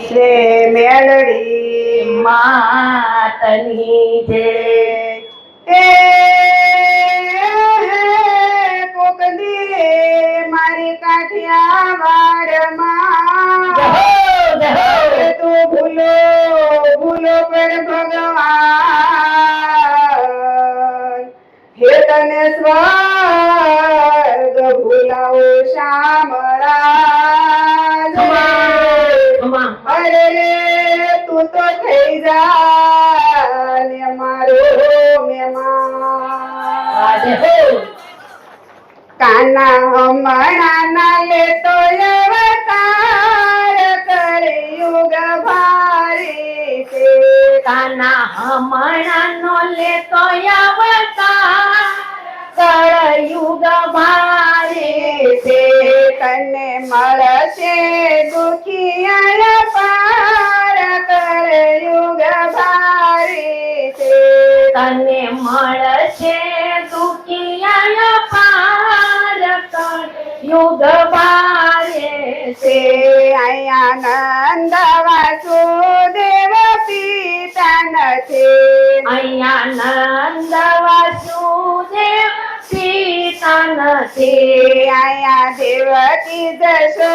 શ્રે મેળડી માતની છે એ કોકલી મારી કાઠિયા વાડમાં તું ભૂલો ભૂલો પણ ભગવાન હે તને સ્વર્ગ ભૂલાવો શ્યામ તો થઈ જા ને મારો મહેમાન કાના હમણા ના લે તો અવતાર કળિયુગ ભારે છે કાના હમણા નો લે તો અવતાર કળિયુગ ભારી છે તને મળશે દુખિયા युग बारीसे युग बारी चे आया नंद वाचू देव पीतानसे आया नंद वासु देव पीतान चे आया देवती दसो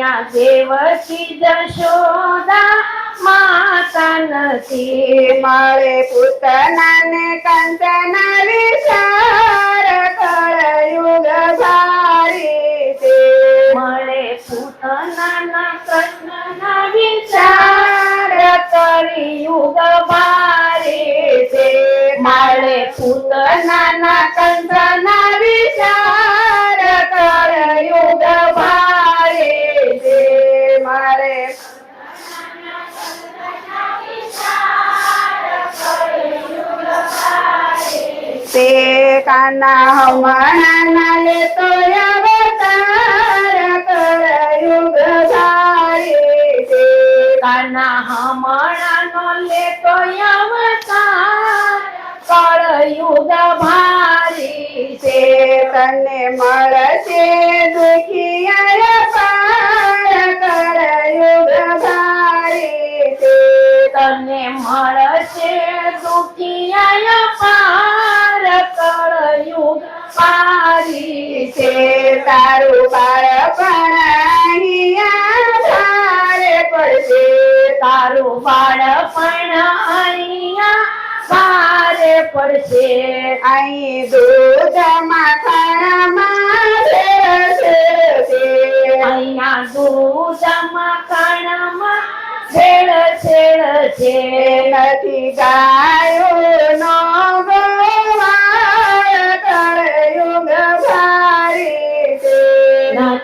या देवची जशोदा माता नसी माळे पुतनाने कंदना विचार कर युग सारी ते मळे पुतनाना कंदना विचार करी युग बारी ते माळे पुतनाना कंदना ना हमाना लेतो अवतार कर युग धारी ते काना हमाना लेतो अवतार कर युग भारी ते तने मळसे दुखी છે તારું બાળપણ અહીંયા ભારે પડશે તારું બાળપણ અહીંયા સારે પડશે અહીં દૂધમાં ખાણામાં છે અહીંયા દૂધમાં ખાણામાં છેડ છેડ છે નથી ગાયો નો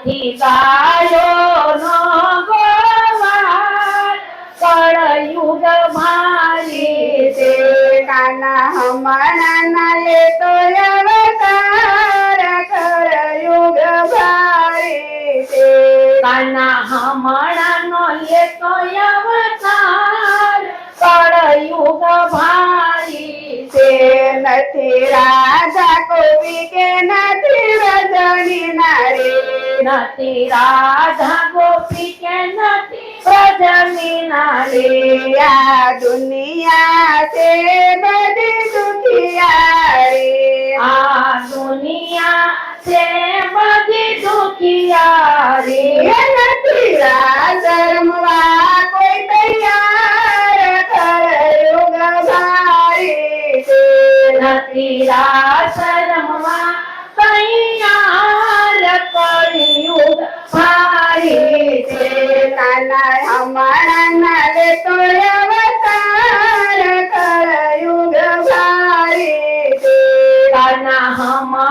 અધિકારો નો ગોવાળ કળયુગ મારી તે કાના હમણા ના લે તો અવતાર કળયુગ ભારી તે કાના હમણા નો લે તો અવતાર કળયુગ ભારી તે નથી રાધા કોવી કે નથી રજણી નારી नती राधा गोपी के नती ब्रज मीनारिया दुनिया से बड़ी दुखिया रे आ दुनिया से बड़ी दुखियारे रे नती राधरमवा कोई तैयार कर युग भारी नती राधरमवा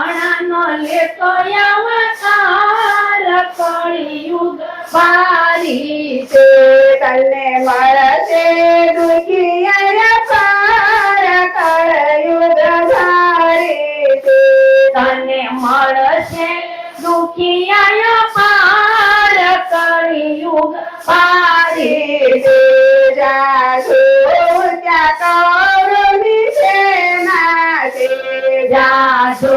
માણાનો લેતો અવતાર કળિયુગ મારી છે તને મળશે દુખિયા પાર કળિયુગ ધારી છે તને મળશે દુખિયા પાર કળિયુગ પારી છે જાસુ ત્યાં કૌરવી છે ના છે જાસુ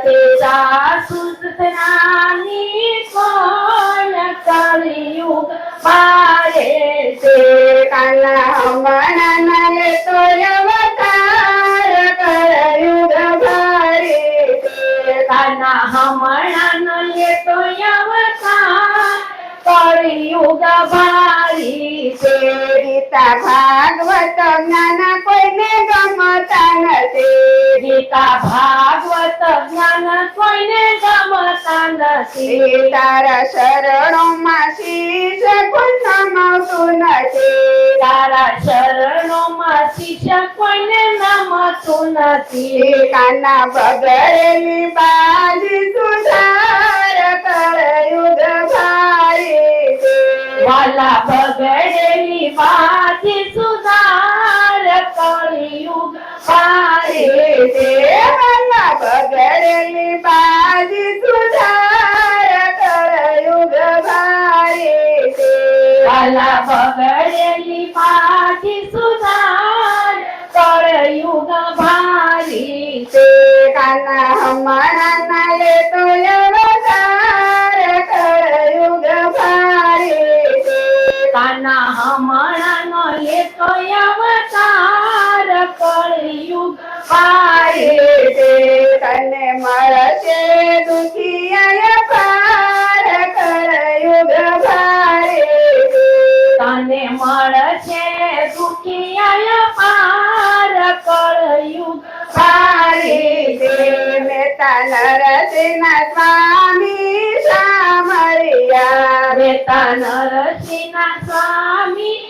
सत्यतेचा सुजनानी कोण कलियुग मारे ते काला मनाने तो अवतार कलयुग भारे ते काना मनाने तो अवतार कळियुग भारी चेरिता भागवत ज्ञान कोयने गमता न सीता भागवत ज्ञान कोयने गमता न सीतार शरण माशी शकुन नमतून सीतार शरण माशी शकुन नमतून सीताना बगळली बा पगडली माझी सुधार कळयुग पारे देवाला पगडली माझी सुधार कळयुग भारे देवाला पगड પાયે તે તને મળશે દુખિયા પાર કર યુગ ભારે તને મળશે દુખિયા પાર કર યુગ ભારે તે મેતન રચના સ્વામી સામરિયા મેતન રચના સ્વામી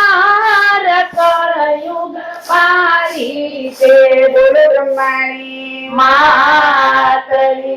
युग मारी से गुरु ब्रह्मणी मातली